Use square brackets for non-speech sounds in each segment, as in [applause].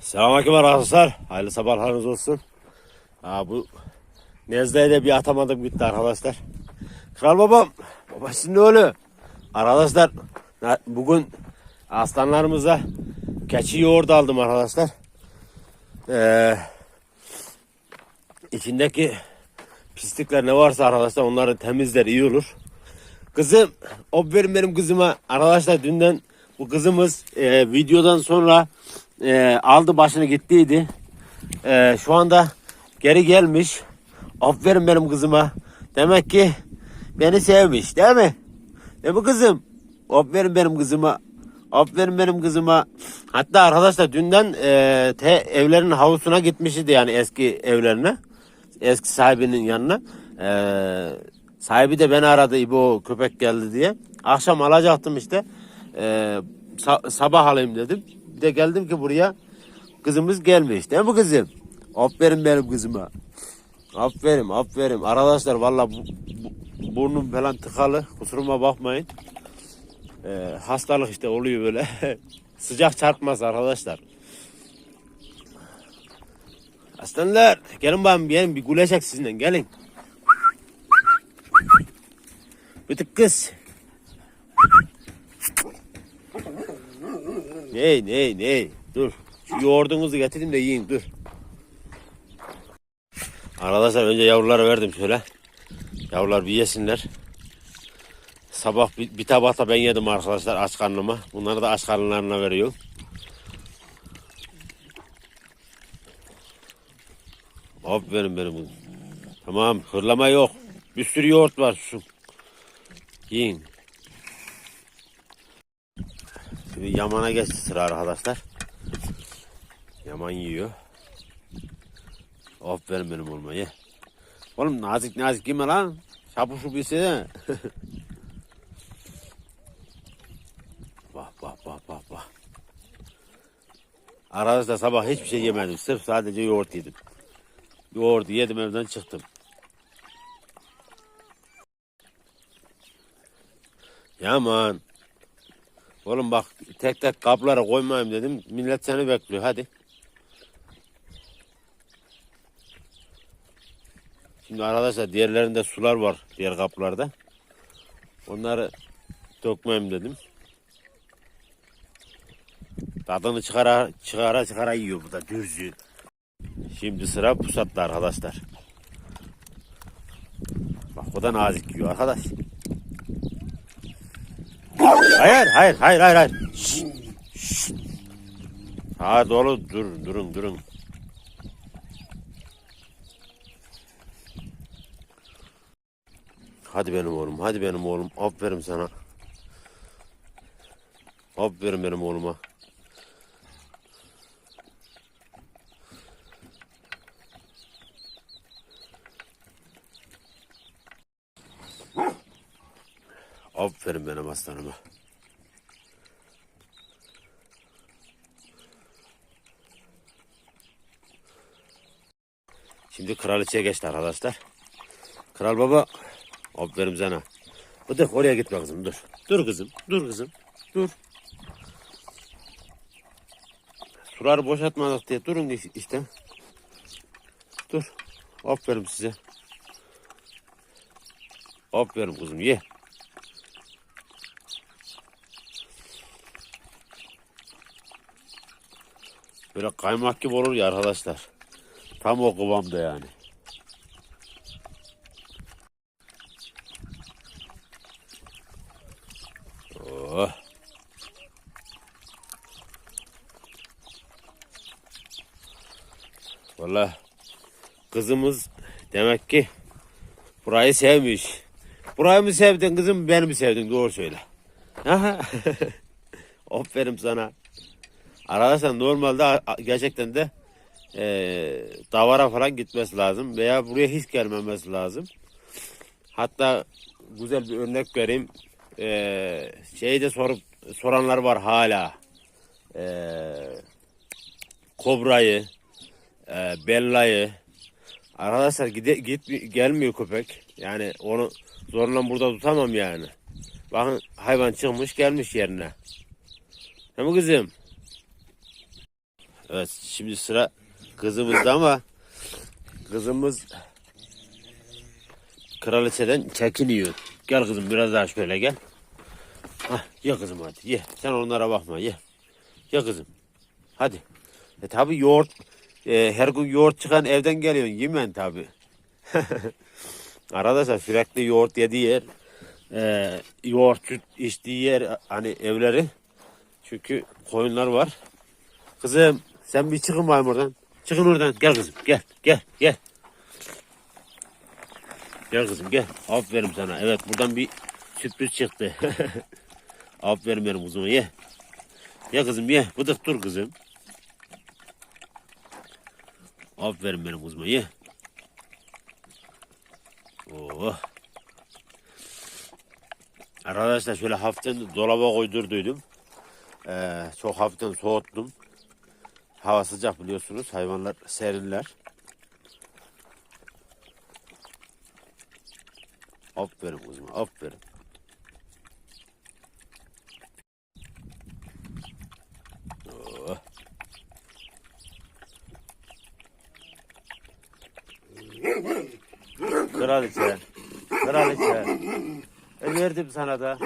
Selamünaleyküm arkadaşlar. Hayırlı sabahlarınız olsun. Aa, bu Nezle'ye de bir atamadım gitti arkadaşlar. Kral babam. Babasının oğlu. Arkadaşlar bugün aslanlarımıza keçi yoğurdu aldım arkadaşlar. Ee, içindeki pislikler ne varsa arkadaşlar onları temizler iyi olur. Kızım, o benim benim kızıma arkadaşlar dünden bu kızımız e, videodan sonra e, aldı başını gittiydi. E, şu anda geri gelmiş. Aferin benim kızıma. Demek ki beni sevmiş değil mi? Değil mi kızım? Aferin benim kızıma. Aferin benim kızıma. Hatta arkadaşlar dünden e, te, evlerin havuzuna gitmişti yani eski evlerine. Eski sahibinin yanına. E, sahibi de beni aradı İbo köpek geldi diye. Akşam alacaktım işte. E, sa- sabah alayım dedim. Bir de geldim ki buraya kızımız gelmiş. Değil mi kızım? Aferin benim kızıma. Aferin aferin. Arkadaşlar valla bu, bu- burnum falan tıkalı. Kusuruma bakmayın. Ee, hastalık işte oluyor böyle. [laughs] Sıcak çarpmaz arkadaşlar. Aslanlar gelin bakayım gelin bir güleşek sizinle gelin. Bir tık kız. Ney ney ney dur. Şu yoğurdunuzu getireyim de yiyin dur. Arkadaşlar önce yavruları verdim şöyle. Yavrular bir yesinler. Sabah bir, bir tabakta ben yedim arkadaşlar aç karnıma. Bunları da aç karnlarına veriyorum. Aferin benim kızım. Tamam hırlama yok. Bir sürü yoğurt var şu. Yiyin. Şimdi yamana geçti sıra arkadaşlar. Yaman yiyor. Aferin benim olma ye. Oğlum nazik nazik yeme lan. Şapur şup yesene. Bak bak bak bak bak. Arkadaşlar sabah hiçbir şey yemedim. Sırf sadece yoğurt yedim. Yoğurdu yedim evden çıktım. Yaman. Oğlum bak tek tek kaplara koymayayım dedim. Millet seni bekliyor hadi. Şimdi arkadaşlar diğerlerinde sular var diğer kaplarda. Onları dökmeyeyim dedim. Tadını çıkara çıkara çıkara yiyor bu da dürzü. Şimdi sıra pusatta arkadaşlar. Bak o da nazik yiyor arkadaş. Hayır hayır hayır hayır hayır. Şşt, şşt. Ha dolu dur durun durun. Hadi benim oğlum, hadi benim oğlum. Aferin sana. Aferin benim oğluma. Aferin benim aslanıma. Şimdi kraliçeye geçti arkadaşlar. Kral baba Aferin sana. Bıdık oraya gitme kızım dur. Dur kızım. Dur kızım. Dur. Suları boşaltmadık diye durun iş- işte. Dur. Aferin size. Aferin kızım ye. Böyle kaymak gibi olur ya arkadaşlar. Tam o kıvamda yani. Oh. Valla kızımız demek ki burayı sevmiş. Burayı mı sevdin kızım beni mi sevdin doğru söyle. [laughs] Aferin sana. Arkadaşlar normalde gerçekten de e, davara falan gitmesi lazım veya buraya hiç gelmemesi lazım. Hatta güzel bir örnek vereyim. Ee, şeyi de sorup soranlar var hala. Ee, kobrayı, e, bellayı. Arkadaşlar gide, git gelmiyor köpek. Yani onu zorla burada tutamam yani. Bakın hayvan çıkmış gelmiş yerine. Mi kızım? Evet şimdi sıra kızımızda ama kızımız kraliçeden çekiniyor. Gel kızım biraz daha şöyle gel. Hah, ye kızım hadi ye. Sen onlara bakma ye. Ye kızım. Hadi. E tabi yoğurt e, her gün yoğurt çıkan evden geliyorsun yemen tabi. [laughs] Arkadaşlar sürekli yoğurt yediği yer e, yoğurt içtiği yer hani evleri çünkü koyunlar var. Kızım sen bir çıkın bakayım oradan. Çıkın oradan. Gel kızım gel gel gel. Gel kızım gel. Aferin sana. Evet buradan bir sürpriz çıktı. [laughs] Aferin benim kızıma ye. Ye kızım ye. Bıdık dur kızım. Aferin benim kızıma ye. Oh. Arkadaşlar şöyle hafiften dolaba koydurduydum. Ee, çok hafiften soğuttum. Hava sıcak biliyorsunuz. Hayvanlar serinler. Aferin kızım, aferin. Oh. Kraliçe, kraliçe. E verdim sana da.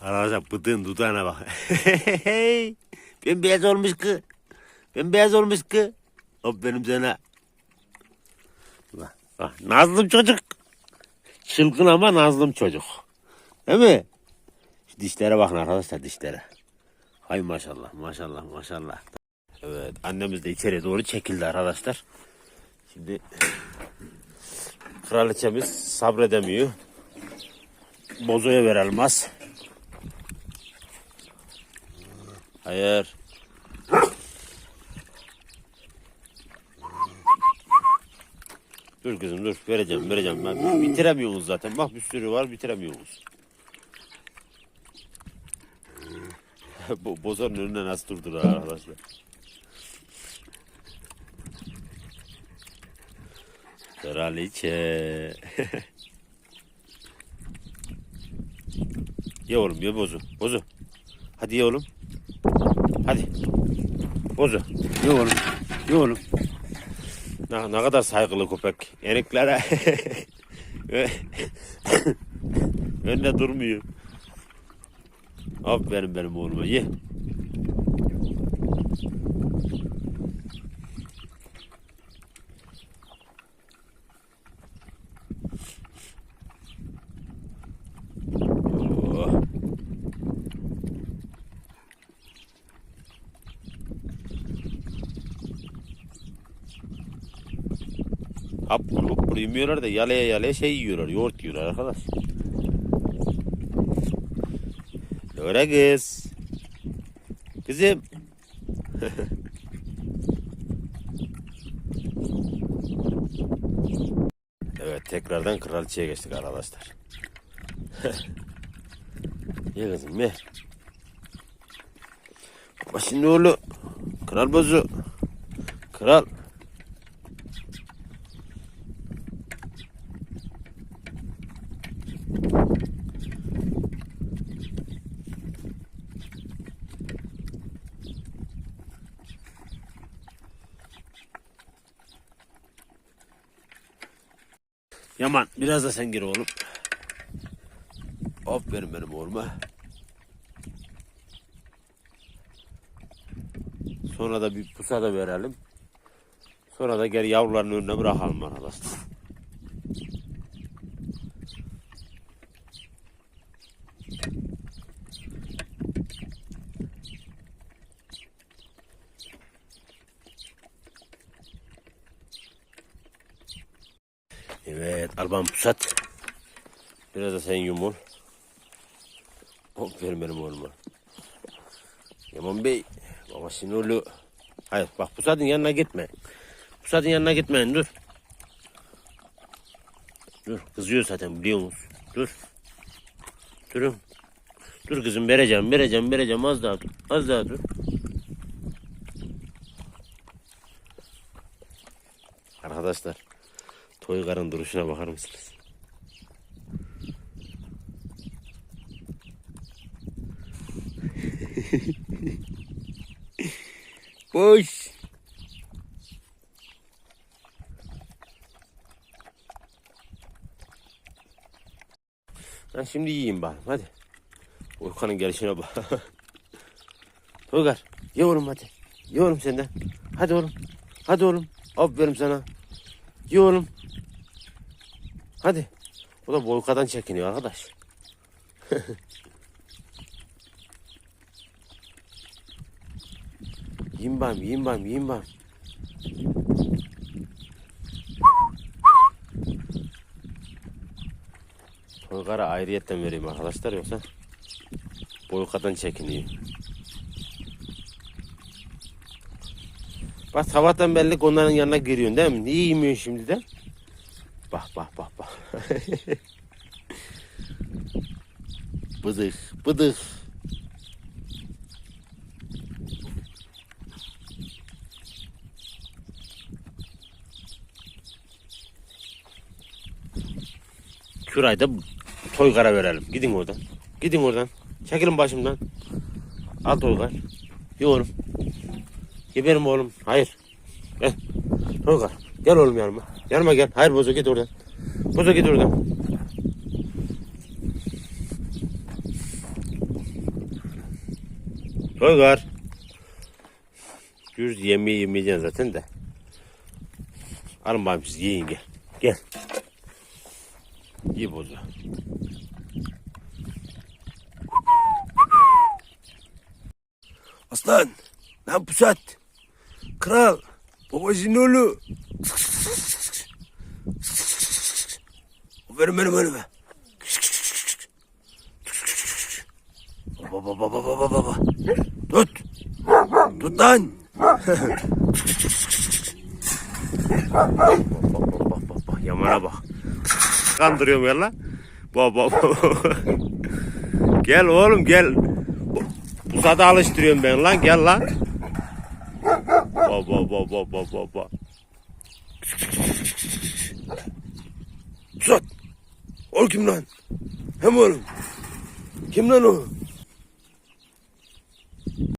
Arkadaşlar bıdığın dudağına bak. [laughs] ben beyaz olmuş ki. Ben beyaz olmuş ki. Hop benim sana. Bak, bak, Nazlım çocuk. Çılgın ama nazlım çocuk. Değil mi? Şu dişlere bakın arkadaşlar dişlere. Hay maşallah maşallah maşallah. Evet annemiz de içeri doğru çekildi arkadaşlar. Şimdi kraliçemiz sabredemiyor. Bozoya verelim az. Hayır. Dur kızım dur vereceğim vereceğim ben bitiremiyoruz zaten bak bir sürü var bitiremiyoruz. [laughs] Bu bozanın önüne nasıl durdular arkadaşlar. Kraliçe. [laughs] ye oğlum ye bozu. Bozu. Hadi ye oğlum. Hadi. Bozu. Ye oğlum. Ye oğlum. Ne, ne kadar saygılı köpek. Yeniklere. [laughs] Önde durmuyor. Aferin benim oğluma ye. Oh. Hapur hapur yemiyorlar da yalaya yalaya şey yiyorlar. Yoğurt yiyorlar arkadaş. Öyle kız. Kızım. [laughs] evet tekrardan kraliçeye geçtik arkadaşlar. [laughs] ye kızım ye. Başının oğlu. Kral bozu. Kral. Yaman biraz da sen gir oğlum. Aferin benim oğluma. Sonra da bir pusa da verelim. Sonra da geri yavruların önüne bırakalım arkadaşlar. Evet Alban pusat. Biraz da sen yumul. Hop ver benim oğluma. Yaman Bey. Baba sinirli. Hayır bak pusatın yanına gitme. Pusatın yanına gitmeyin dur. Dur kızıyor zaten biliyor musun? Dur. Durun. Dur kızım vereceğim vereceğim vereceğim az daha dur. Az daha dur. Arkadaşlar Toygar'ın duruşuna bakar mısınız? [laughs] Boş. Ben şimdi yiyeyim bari hadi. Uykanın gelişine bak. [laughs] Toygar ye oğlum hadi. Ye oğlum senden. Hadi oğlum. Hadi oğlum. Aferin sana. Ye oğlum. Hadi. O da boykadan çekiniyor arkadaş. [laughs] yiyin bayım, yiyin bayım, yiyin bayım. Toygar'a ayrıyetten vereyim arkadaşlar yoksa boykadan çekiniyor. Bak sabahtan belli onların yanına giriyorsun değil mi? Niye yemiyorsun şimdi de? Bak bak bak bak. bıdık bıdık. Şurayı da Toygar'a verelim. Gidin oradan. Gidin oradan. Çekilin başımdan. Al Toygar. Ye oğlum. Ye benim oğlum. Hayır. Gel. Toygar. Gel oğlum yanıma. Yanıma gel. Hayır Bozo git oradan. Bozo git oradan. Toygar. Yüz yemeği yemeyeceksin zaten de. Alın bakayım siz yiyin gel. Gel. Ye Bozo. Aslan. Lan pusat. Kral. Babacının oğlu. Verin benim önüme. Baba baba baba baba baba. Tut. Tut lan. bak bak bak bak bak yamana bak. Kandırıyorum ya lan. Baba baba. gel oğlum gel. Pusada alıştırıyorum ben lan gel lan. Baba baba baba baba. Pusat. O kim lan? Hem oğlum. Kim lan o?